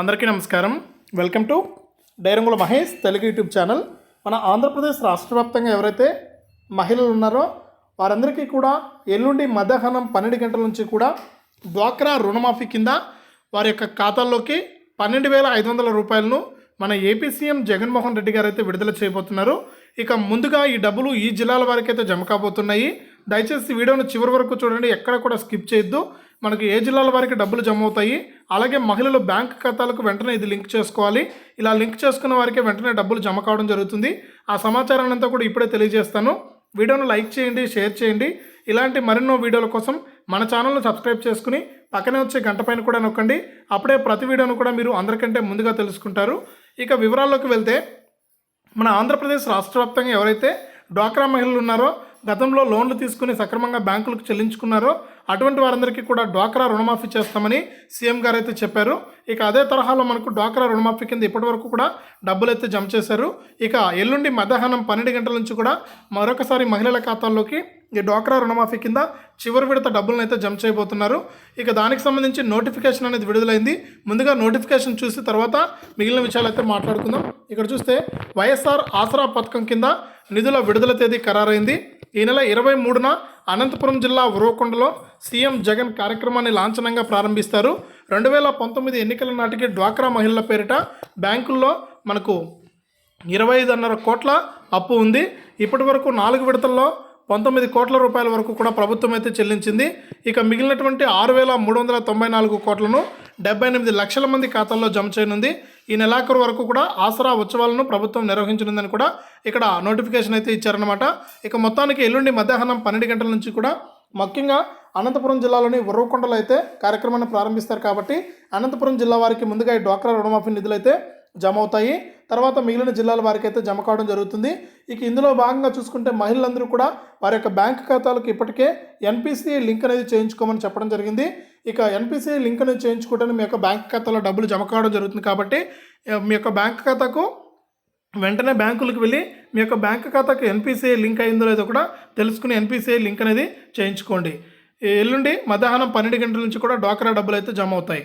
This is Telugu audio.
అందరికీ నమస్కారం. వెల్కమ్ టు డైరంగుల మహేష్ తెలుగు యూట్యూబ్ ఛానల్. మన ఆంధ్రప్రదేశ్ రాష్ట్ర వ్యాప్తంగా ఎవరైతే మహిళలు ఉన్నారో వారందరికీ కూడా ఎల్లుండి మధ్యాహ్నం పన్నెండు గంటల నుంచి కూడా డ్వాక్రా రుణమాఫీ కింద వారి యొక్క ఖాతాల్లోకి పన్నెండు వేల ఐదు వందల రూపాయలను మన ఏపీ సీఎం జగన్మోహన్ రెడ్డి గారు అయితే విడుదల చేయబోతున్నారు. ఇక ముందుగా ఈ డబ్బులు ఈ జిల్లాల వారికి అయితే జమ కాబోతున్నాయి. దయచేసి వీడియోను చివరి వరకు చూడండి ఎక్కడ కూడా స్కిప్ చేయొద్దు. మనకి ఏ జిల్లాల వారికి డబ్బులు జమ అవుతాయి అలాగే మహిళలు బ్యాంక్ ఖాతాలకు వెంటనే ఇది లింక్ చేసుకోవాలి. ఇలా లింక్ చేసుకున్న వారికి వెంటనే డబ్బులు జమ కావడం జరుగుతుంది. ఆ సమాచారాన్ని అంతా కూడా ఇప్పుడే తెలియజేస్తాను. వీడియోను లైక్ చేయండి షేర్ చేయండి. ఇలాంటి మరెన్నో వీడియోల కోసం మన ఛానల్ను సబ్స్క్రైబ్ చేసుకుని పక్కనే వచ్చే గంట పైన కూడా నొక్కండి. అప్పుడే ప్రతి వీడియోను కూడా మీరు అందరికంటే ముందుగా తెలుసుకుంటారు. ఇక వివరాల్లోకి వెళ్తే మన ఆంధ్రప్రదేశ్ రాష్ట్ర వ్యాప్తంగా ఎవరైతే డ్వాక్రా మహిళలు ఉన్నారో గతంలో లోన్లు తీసుకుని సక్రమంగా బ్యాంకులకు చెల్లించుకున్నారో అటువంటి వారందరికీ కూడా డ్వాక్రా రుణమాఫీ చేస్తామని సీఎం గారు అయితే చెప్పారు. ఇక అదే తరహాలో మనకు డ్వాక్రా రుణమాఫీ కింద ఇప్పటివరకు కూడా డబ్బులు అయితే జమ చేశారు. ఇక ఎల్లుండి మధ్యాహ్నం పన్నెండు గంటల నుంచి కూడా మరొకసారి మహిళల ఖాతాల్లోకి ఈ డ్వాక్రా రుణమాఫీ కింద చివరి విడత డబ్బులను అయితే జమ చేయబోతున్నారు. ఇక దానికి సంబంధించి నోటిఫికేషన్ అనేది విడుదలైంది. ముందుగా నోటిఫికేషన్ చూసి తర్వాత మిగిలిన విషయాలు అయితే మాట్లాడుకుందాం. ఇక్కడ చూస్తే వైఎస్ఆర్ ఆసరా పథకం కింద నిధుల విడుదల తేదీ ఖరారైంది. ఈ నెల ఇరవై మూడున అనంతపురం జిల్లా ఉరవకొండలో సీఎం జగన్ కార్యక్రమాన్ని లాంఛనంగా ప్రారంభిస్తారు. రెండు వేల పంతొమ్మిది ఎన్నికల నాటికి డ్వాక్రా మహిళల పేరిట బ్యాంకుల్లో మనకు ఇరవై ఐదున్నర కోట్ల అప్పు ఉంది. ఇప్పటి వరకు నాలుగు విడతల్లో పంతొమ్మిది కోట్ల రూపాయల వరకు కూడా ప్రభుత్వం అయితే చెల్లించింది. ఇక మిగిలినటువంటి ఆరు వేల మూడు వందల తొంభై నాలుగు కోట్లను డెబ్బై ఎనిమిది లక్షల మంది ఖాతాల్లో జమ చేయనుంది. ఈ నెలాఖరు వరకు కూడా ఆసరా ఉత్సవాలను ప్రభుత్వం నిర్వహించనుందని కూడా ఇక్కడ నోటిఫికేషన్ అయితే ఇచ్చారనమాట ఇక మొత్తానికి ఎల్లుండి మధ్యాహ్నం పన్నెండు గంటల నుంచి కూడా ముఖ్యంగా అనంతపురం జిల్లాలోని ఉర్రకొండలో అయితే కార్యక్రమాన్ని ప్రారంభిస్తారు కాబట్టి అనంతపురం జిల్లా వారికి ముందుగా ఈ డ్వాక్రా రుణమాఫీ నిధులు అయితే జమ అవుతాయి. తర్వాత మిగిలిన జిల్లాల వారికి అయితే జమ కావడం జరుగుతుంది. ఇక ఇందులో భాగంగా చూసుకుంటే మహిళలందరూ కూడా వారి యొక్క బ్యాంక్ ఖాతాలకు ఇప్పటికే ఎన్పిసిఐ లింక్ అనేది చేయించుకోమని చెప్పడం జరిగింది. ఇక ఎన్పిసిఐ లింక్ అనేది చేయించుకోవడానికి మీ యొక్క బ్యాంక్ ఖాతాలో డబ్బులు జమ కావడం జరుగుతుంది కాబట్టి మీ యొక్క బ్యాంక్ ఖాతాకు వెంటనే బ్యాంకులకు వెళ్ళి మీ యొక్క బ్యాంక్ ఖాతాకు ఎన్పిసిఐ లింక్ అయిందో లేదో కూడా తెలుసుకుని ఎన్పిసిఐ లింక్ అనేది చేయించుకోండి. ఎల్లుండి మధ్యాహ్నం పన్నెండు గంటల నుంచి కూడా డ్వాక్రా డబ్బులు అయితే జమ అవుతాయి.